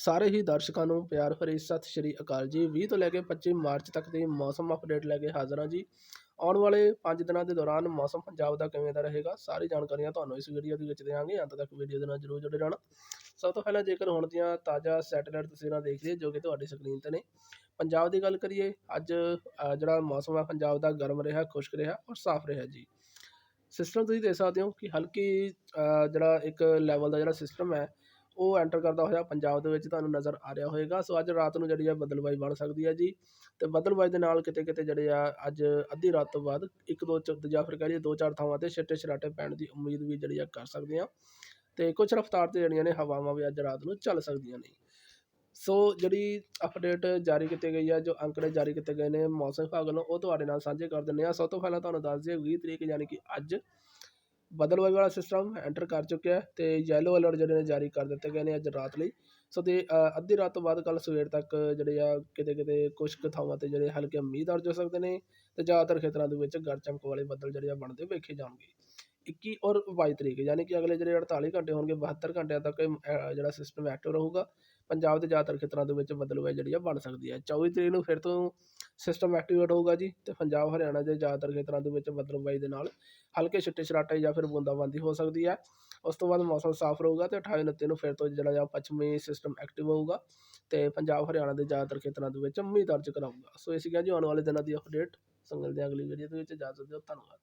ਸਾਰੇ ਹੀ ਦਰਸ਼ਕਾਂ ਨੂੰ ਪਿਆਰ ਭਰੀ ਸਤਿ ਸ਼੍ਰੀ ਅਕਾਲ ਜੀ। 20 ਤੋਂ ਲੈ ਕੇ 25 ਮਾਰਚ ਤੱਕ ਦੀ ਮੌਸਮ ਅਪਡੇਟ ਲੈ ਕੇ ਹਾਜ਼ਰ ਹਾਂ ਜੀ। ਆਉਣ ਵਾਲੇ 5 ਦਿਨਾਂ ਦੇ ਦੌਰਾਨ ਮੌਸਮ ਪੰਜਾਬ ਦਾ ਕਿਵੇਂ ਦਾ ਰਹੇਗਾ, ਸਾਰੀ ਜਾਣਕਾਰੀਆਂ ਤੁਹਾਨੂੰ ਇਸ ਵੀਡੀਓ ਦੇ ਵਿੱਚ ਦੇਵਾਂਗੇ ਅੰਤ ਤੱਕ ਵੀਡੀਓ ਦੇ ਨਾਲ ਜਰੂਰ ਜੁੜੇ ਰਹਿਣਾ। ਸਭ ਤੋਂ ਪਹਿਲਾਂ ਜੇਕਰ ਹੁਣ ਦੀਆਂ ਤਾਜ਼ਾ ਸੈਟੇਲਾਈਟ ਤਸਵੀਰਾਂ ਦੇਖ ਲਈਏ ਜੋ ਕਿ ਤੁਹਾਡੀ ਸਕਰੀਨ ਤੇ ਨੇ। ਪੰਜਾਬ ਦੀ ਗੱਲ ਕਰੀਏ, ਅੱਜ ਜਿਹੜਾ ਮੌਸਮ ਹੈ ਪੰਜਾਬ ਦਾ ਗਰਮ ਰਿਹਾ, ਖੁਸ਼ਕ ਰਿਹਾ ਔਰ ਸਾਫ਼ ਰਿਹਾ ਜੀ। ਸਿਸਟਮ ਤੁਸੀਂ ਦੇਖ ਸਕਦੇ ਹੋ ਕਿ ਹਲਕੀ ਜਿਹੜਾ ਇੱਕ ਲੈਵਲ ਦਾ ਜਿਹੜਾ ਸਿਸਟਮ ਹੈ ਉਹ ਐਂਟਰ ਕਰਦਾ ਹੋਇਆ ਪੰਜਾਬ ਦੇ ਵਿੱਚ ਤੁਹਾਨੂੰ ਨਜ਼ਰ ਆ ਰਿਹਾ ਹੋਏਗਾ ਸੋ ਅੱਜ ਰਾਤ ਨੂੰ ਜਿਹੜੀ ਆ ਬਦਲਵਾਈ ਬਣ ਸਕਦੀ ਹੈ ਜੀ। ਤੇ ਬਦਲਵਾਈ ਦੇ ਨਾਲ ਕਿਤੇ ਕਿਤੇ ਜਿਹੜੇ ਆ ਅੱਜ ਅੱਧੀ ਰਾਤ ਤੋਂ ਬਾਅਦ ਇੱਕ ਦੋ ਚ ਜਾਂ ਫਿਰ ਕਹਿ ਲਈਏ ਦੋ ਚਾਰ ਥਾਵਾਂ ਤੇ ਛਿੱਟੇ ਛਰਾਟੇ ਪੈਣ ਦੀ ਉਮੀਦ ਵੀ ਜਿਹੜੀ ਆ ਕਰ ਸਕਦੇ ਆ। ਤੇ ਕੁਝ ਰਫ਼ਤਾਰ ਤੇ ਜਿਹੜੀਆਂ ਨੇ ਹਵਾਵਾਂ ਵੀ ਅੱਜ ਰਾਤ ਨੂੰ ਚੱਲ ਸਕਦੀਆਂ ਨੇ। ਸੋ ਜਿਹੜੀ ਅਪਡੇਟ ਜਾਰੀ ਕੀਤੀ ਗਈ ਹੈ ਜੋ ਅੰਕੜੇ ਜਾਰੀ ਕੀਤੇ ਗਏ ਨੇ ਮੌਸਮ ਵਿਭਾਗ ਵੱਲੋਂ, ਉਹ ਤੁਹਾਡੇ ਨਾਲ ਸਾਂਝੇ ਕਰ ਦਿੰਦੇ ਆ। ਸਭ ਤੋਂ ਪਹਿਲਾਂ ਤੁਹਾਨੂੰ ਦੱਸ ਦਈਏ 20 ਤਰੀਕ ਯਾਨੀ ਕਿ ਅੱਜ ਬਦਲਵਾਈ ਵਾਲਾ ਸਿਸਟਮ ਐਂਟਰ ਕਰ ਚੁੱਕਿਆ ਹੈ ਤੇ ਯੈਲੋ ਅਲਰਟ ਜਿਹੜੇ ਨੇ ਜਾਰੀ ਕਰ ਦਿੱਤੇ ਗਏ ਨੇ ਅੱਜ ਰਾਤ ਲਈ। ਸੋ ਤੇ ਅੱਧੀ ਰਾਤ ਤੋਂ ਬਾਅਦ ਕੱਲ ਸਵੇਰ ਤੱਕ ਜਿਹੜੇ ਆ ਕਿਤੇ ਕਿਤੇ ਕੁਝ ਕੁ ਥਾਵਾਂ ਤੇ ਜਿਹੜੇ ਹਲਕੇ ਮੀਂਹ ਦਰਜ ਹੋ ਸਕਦੇ ਨੇ ਤੇ ਜ਼ਿਆਦਾਤਰ ਖੇਤਰਾਂ ਦੇ ਵਿੱਚ ਗੜ ਚਮਕ ਵਾਲੇ ਬੱਦਲ ਜਿਹੜੇ ਆ ਬਣਦੇ ਵੇਖੇ ਜਾਣਗੇ। 21 ਔਰ 22 ਤਰੀਕ ਯਾਨੀ ਕਿ ਅਗਲੇ ਜਿਹੜੇ 48 ਘੰਟੇ ਹੋਣਗੇ 72 ਘੰਟਿਆਂ ਤੱਕ ਇਹ, ਜਿਹੜਾ ਸਿਸਟਮ ਐਕਟਿਵ ਰਹੂਗਾ ਪੰਜਾਬ ਦੇ ਜ਼ਿਆਦਾਤਰ ਖੇਤਰਾਂ ਦੇ ਵਿੱਚ ਬਦਲਵਾਈ ਜਿਹੜੀ ਆ ਬਣ ਸਕਦੀ ਹੈ 24 ਤਰੀਕ ਨੂੰ ਫਿਰ ਤੋਂ ਸਿਸਟਮ ਐਕਟੀਵੇਟ ਹੋਊਗਾ ਜੀ ਤੇ ਪੰਜਾਬ ਹਰਿਆਣਾ ਦੇ ਜ਼ਿਆਦਾਤਰ ਖੇਤਰਾਂ ਦੇ ਵਿੱਚ ਬਦਲਵਾਈ ਦੇ ਨਾਲ ਹਲਕੇ ਛਿੱਟੇ ਛਰਾਟੇ ਜਾਂ ਫਿਰ ਬੂੰਦਾਬਾਂਦੀ ਹੋ ਸਕਦੀ ਹੈ ਉਸ ਤੋਂ ਬਾਅਦ ਮੌਸਮ ਸਾਫ਼ ਰਹੂਗਾ ਤੇ 28 29 ਨੂੰ ਫਿਰ ਤੋਂ ਜਿਹੜਾ ਆ ਪੱਛਮੀ ਸਿਸਟਮ ਐਕਟਿਵ ਹੋਊਗਾ ਤੇ ਪੰਜਾਬ ਹਰਿਆਣਾ ਦੇ ਜ਼ਿਆਦਾਤਰ ਖੇਤਰਾਂ ਦੇ ਵਿੱਚ ਮੀਂਹ ਦਰਜ ਕਰਾਊਗਾ। ਸੋ ਇਹ ਸੀਗਾ ਜੀ ਆਉਣ ਵਾਲੇ ਦਿਨਾਂ ਦੀ ਅਪਡੇਟ ਸੰਗਲ ਦੇ ਅਗਲੀ ਵੀਡੀਓ ਦੇ ਵਿੱਚ ਜਾ ਸਕਦੇ ਹੋ। ਧੰਨਵਾਦ।